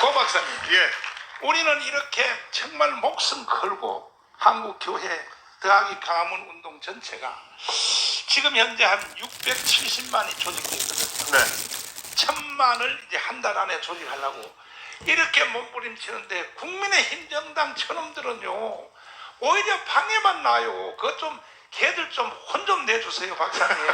고 박사님, 예. 우리는 이렇게 정말 목숨 걸고 한국 교회 더하기 강화문 운동 전체가 지금 현재 한 670만이 조직되어 있거든요. 네. 천만을 이제 한 달 안에 조직하려고 이렇게 몸부림치는데 국민의힘 정당 저놈들은요 오히려 방해만 나요. 그것 좀 걔들 좀혼좀 내주세요, 박사님.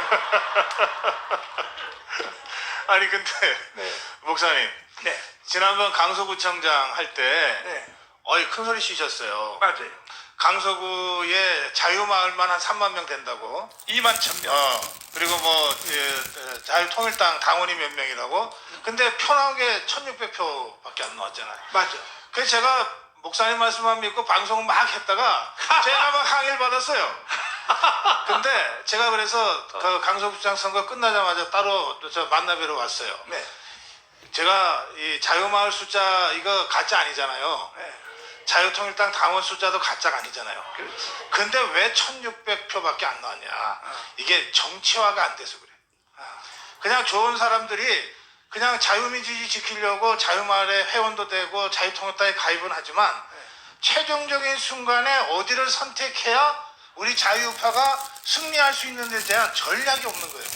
아니 근데 네, 목사님 네, 지난번 강서구청장 할 때 네, 어이 큰 소리 치셨어요. 맞아요. 강서구에 자유마을만 한 3만 명 된다고. 2만 천 명. 어 그리고 뭐 예, 자유통일당 당원이 몇 명이라고. 근데 표나온 게 1,600표밖에 안 나왔잖아요. 맞아. 그래서 제가 목사님 말씀만 믿고 방송 막 했다가 제가 막 항의를 받았어요. 근데 제가 그래서 그 강서구청 선거 끝나자마자 따로 저 만나뵈러 왔어요. 네, 제가 이 자유마을 숫자 이거 가짜 아니잖아요. 네, 자유통일당 당원 숫자도 가짜가 아니잖아요. 그렇지. 근데 왜 1600표밖에 안 나왔냐. 이게 정치화가 안 돼서 그래. 그냥 좋은 사람들이 그냥 자유민주주의 지키려고 자유마을에 회원도 되고 자유통일당에 가입은 하지만 최종적인 순간에 어디를 선택해야 우리 자유파가 승리할 수 있는 데 대한 전략이 없는 거예요.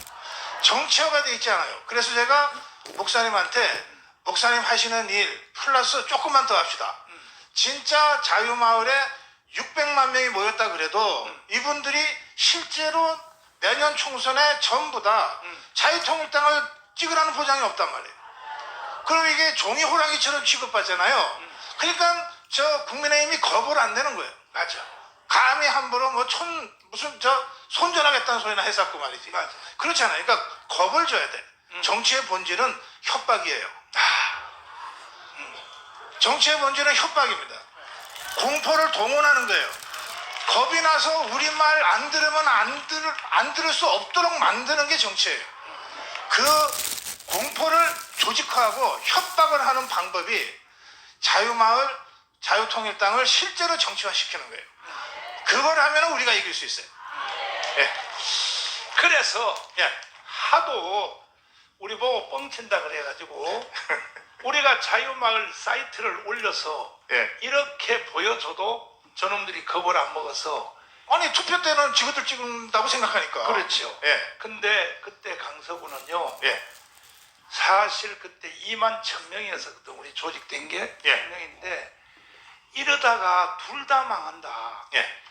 정치화가 돼 있지 않아요. 그래서 제가 목사님한테 목사님 하시는 일 플러스 조금만 더 합시다. 진짜 자유마을에 600만 명이 모였다 그래도 이분들이 실제로 내년 총선에 전부 다 자유통일당을 찍으라는 보장이 없단 말이에요. 그럼 이게 종이 호랑이처럼 취급받잖아요. 그러니까 저 국민의힘이 거부를 안 되는 거예요. 맞아. 감히 함부로 뭐 촌 무슨 저 손절하겠다는 소리나 해쌌고 말이지. 맞아. 그렇지 않아요. 그러니까 겁을 줘야 돼. 정치의 본질은 협박이에요. 음. 정치의 본질은 협박입니다. 공포를 동원하는 거예요. 겁이 나서 우리 말 안 들으면 안, 들, 안 들을 수 없도록 만드는 게 정치예요. 그 공포를 조직화하고 협박을 하는 방법이 자유마을, 자유통일당을 실제로 정치화시키는 거예요. 그걸 하면 우리가 이길 수 있어요. 예, 그래서 예, 하도 우리 보고 뻥친다 그래가지고 우리가 자유마을 사이트를 올려서 예. 이렇게 보여줘도 저놈들이 겁을 안 먹어서 아니 투표 때는 지그들 찍는다고 생각하니까. 그렇죠. 예, 근데 그때 강서구는요 예, 사실 그때 2만 천 명이었거든 우리 조직된 게 예. 천명인데 이러다가 둘 다 망한다. 예,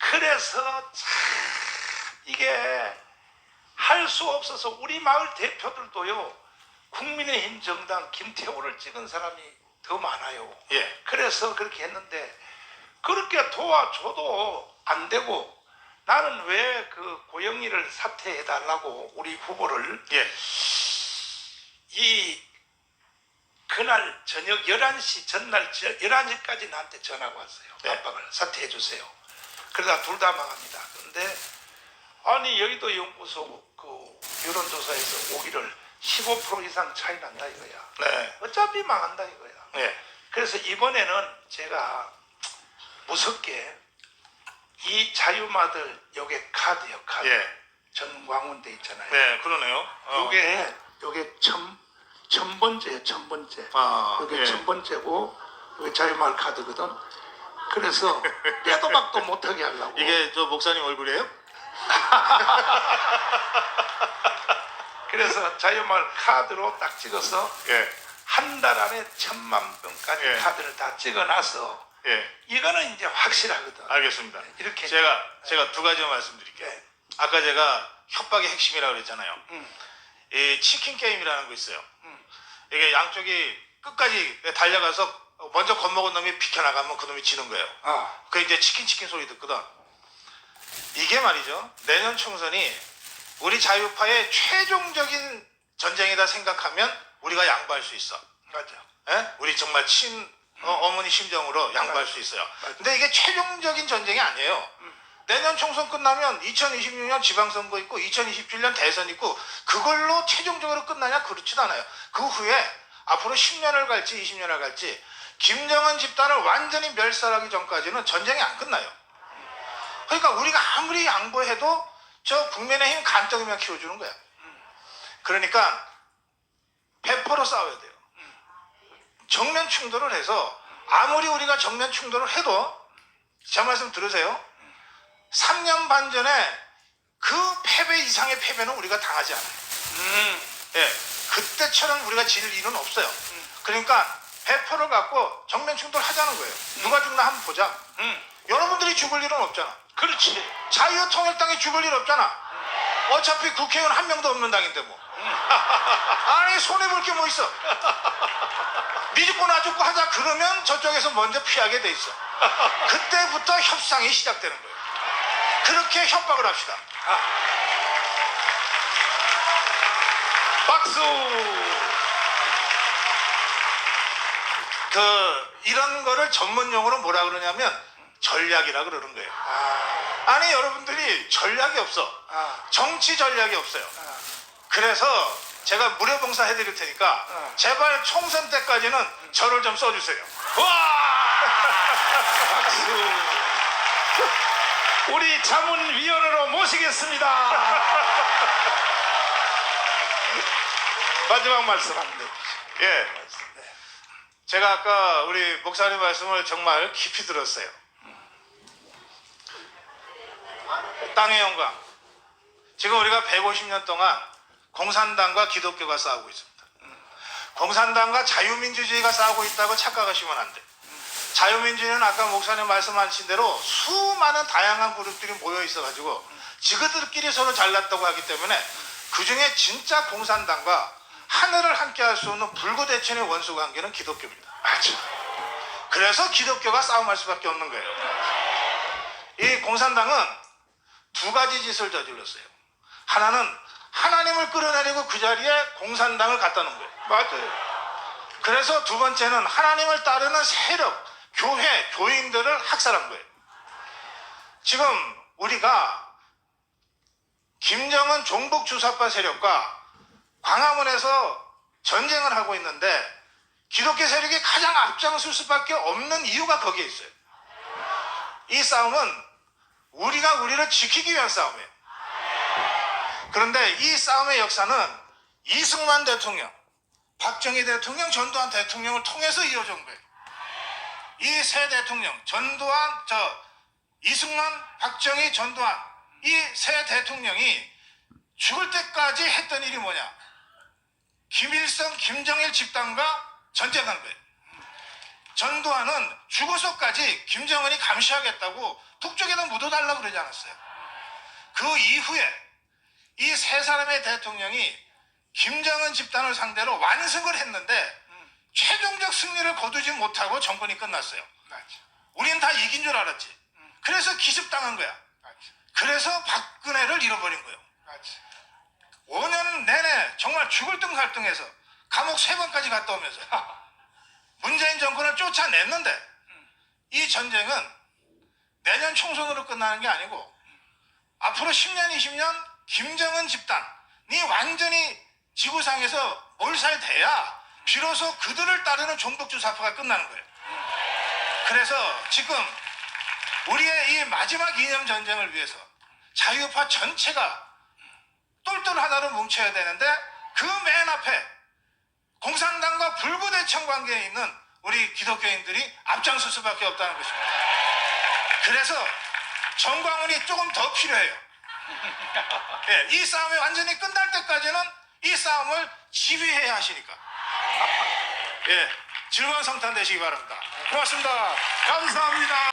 그래서 참 이게 할 수 없어서 우리 마을 대표들도요 국민의힘 정당 김태호를 찍은 사람이 더 많아요. 예, 그래서 그렇게 했는데 그렇게 도와줘도 안 되고 나는 왜 그 고영리를 사퇴해 달라고 우리 후보를 예, 이 그날 저녁 11시 전날 11시까지 나한테 전화가 왔어요. 네. 압박을 사퇴해 주세요. 그러다 둘 다 망합니다. 그런데 아니 여의도 연구소 그 여론조사에서 오기를 15% 이상 차이 난다 이거야. 네, 어차피 망한다 이거야. 예, 그래서 이번에는 제가 무섭게 이 자유마들 요게 카드요 카드 예, 전광훈대 있잖아요. 네, 그러네요. 어. 요게 요게 천, 천 번째예요 천 번째 아, 요게 예. 천 번째고 요게 자유마을 카드거든 그래서 빼도 박도 못하게 하려고 이게 저 목사님 얼굴이에요? 그래서 자유마을 카드로 딱 찍어서 예, 한 달 안에 천만 병까지 예. 카드를 다 찍어놔서 예, 이거는 이제 확실하거든 알겠습니다. 이렇게 제가 제가 두 가지만 말씀드릴게요. 예. 아까 제가 협박의 핵심이라고 그랬잖아요. 음, 이 치킨 게임이라는 거 있어요. 음. 이게 양쪽이 끝까지 달려가서 먼저 겁먹은 놈이 비켜나가면 그 놈이 지는 거예요. 아, 그 이제 치킨 치킨 소리 듣거든. 이게 말이죠. 내년 총선이 우리 자유파의 최종적인 전쟁이다 생각하면 우리가 양보할 수 있어. 맞아 예? 우리 정말 친 어, 머니 심정으로 양보할 수 있어요. 근데 이게 최종적인 전쟁이 아니에요. 내년 총선 끝나면 2026년 지방선거 있고 2027년 대선 있고 그걸로 최종적으로 끝나냐 그렇지도 않아요. 그 후에 앞으로 10년을 갈지 20년을 갈지 김정은 집단을 완전히 멸살하기 전까지는 전쟁이 안 끝나요. 그러니까 우리가 아무리 양보해도 저 국민의힘 간떡이만 키워주는 거야. 그러니까 100% 싸워야 돼요. 정면 충돌을 해서 아무리 우리가 정면 충돌을 해도 제 말씀 들으세요. 3년 반 전에 그 패배 이상의 패배는 우리가 당하지 않아요. 음, 예, 그때처럼 우리가 질 일은 없어요. 그러니까 배포를 갖고 정면 충돌 하자는 거예요. 누가 죽나 한번 보자. 음, 여러분들이 죽을 일은 없잖아. 그렇지. 자유통일당이 죽을 일 없잖아. 어차피 국회의원 한 명도 없는 당인데 뭐. 아니 손해볼 게 뭐 있어. 니 죽고 나 죽고 하자 그러면 저쪽에서 먼저 피하게 돼 있어. 그때부터 협상이 시작되는 거예요. 그렇게 협박을 합시다. 박수. 그 이런 거를 전문 용어로 뭐라 그러냐면 전략이라 그러는 거예요. 아니 여러분들이 전략이 없어. 아, 정치 전략이 없어요. 아, 그래서 제가 무료 봉사 해드릴 테니까 어. 제발 총선 때까지는 저를 좀 써주세요. 와! 박수. 우리 자문위원으로 모시겠습니다. 마지막 말씀 합니다. 예. 제가 아까 우리 목사님 말씀을 정말 깊이 들었어요. 땅의 영광. 지금 우리가 150년 동안 공산당과 기독교가 싸우고 있습니다. 공산당과 자유민주주의가 싸우고 있다고 착각하시면 안 돼. 자유민주주의는 아까 목사님 말씀하신 대로 수많은 다양한 그룹들이 모여 있어가지고 지그들끼리 서로 잘났다고 하기 때문에 그 중에 진짜 공산당과 하늘을 함께 할 수 없는 불구대천의 원수 관계는 기독교입니다. 맞아. 그래서 기독교가 싸움할 수밖에 없는 거예요. 이 공산당은 두 가지 짓을 저질렀어요. 하나는 하나님을 끌어내리고 그 자리에 공산당을 갖다 놓은 거예요. 맞아요. 그래서 두 번째는 하나님을 따르는 세력, 교회, 교인들을 학살한 거예요. 지금 우리가 김정은 종북 주사파 세력과 광화문에서 전쟁을 하고 있는데 기독교 세력이 가장 앞장설 수밖에 없는 이유가 거기에 있어요. 이 싸움은 우리가 우리를 지키기 위한 싸움이에요. 그런데 이 싸움의 역사는 이승만 대통령, 박정희 대통령, 전두환 대통령을 통해서 이어진 거예요. 이 세 대통령, 전두환, 저 이승만, 박정희, 전두환 이 세 대통령이 죽을 때까지 했던 일이 뭐냐? 김일성, 김정일 집단과 전쟁한 거예요. 전두환은 죽어서까지 김정은이 감시하겠다고 북쪽에다 묻어달라 그러지 않았어요. 그 이후에 이 세 사람의 대통령이 김정은 집단을 상대로 완승을 했는데 최종적 승리를 거두지 못하고 정권이 끝났어요. 맞아. 우린 다 이긴 줄 알았지. 그래서 기습당한 거야. 맞아. 그래서 박근혜를 잃어버린 거예요. 맞아. 5년 내내 정말 죽을 등 갈등해서 감옥 세 번까지 갔다 오면서 문재인 정권을 쫓아냈는데 이 전쟁은 내년 총선으로 끝나는 게 아니고 앞으로 10년, 20년 김정은 집단이 완전히 지구상에서 몰살돼야 비로소 그들을 따르는 종북주 사파가 끝나는 거예요. 그래서 지금 우리의 이 마지막 이념 전쟁을 위해서 자유파 전체가 똘똘 하나로 뭉쳐야 되는데 그 맨 앞에 공산당과 불구대천 관계에 있는 우리 기독교인들이 앞장설 수밖에 없다는 것입니다. 그래서 정광훈이 조금 더 필요해요. 예, 이 싸움이 완전히 끝날 때까지는 이 싸움을 지휘해야 하시니까. 예, 즐거운 성탄 되시기 바랍니다. 고맙습니다. 감사합니다.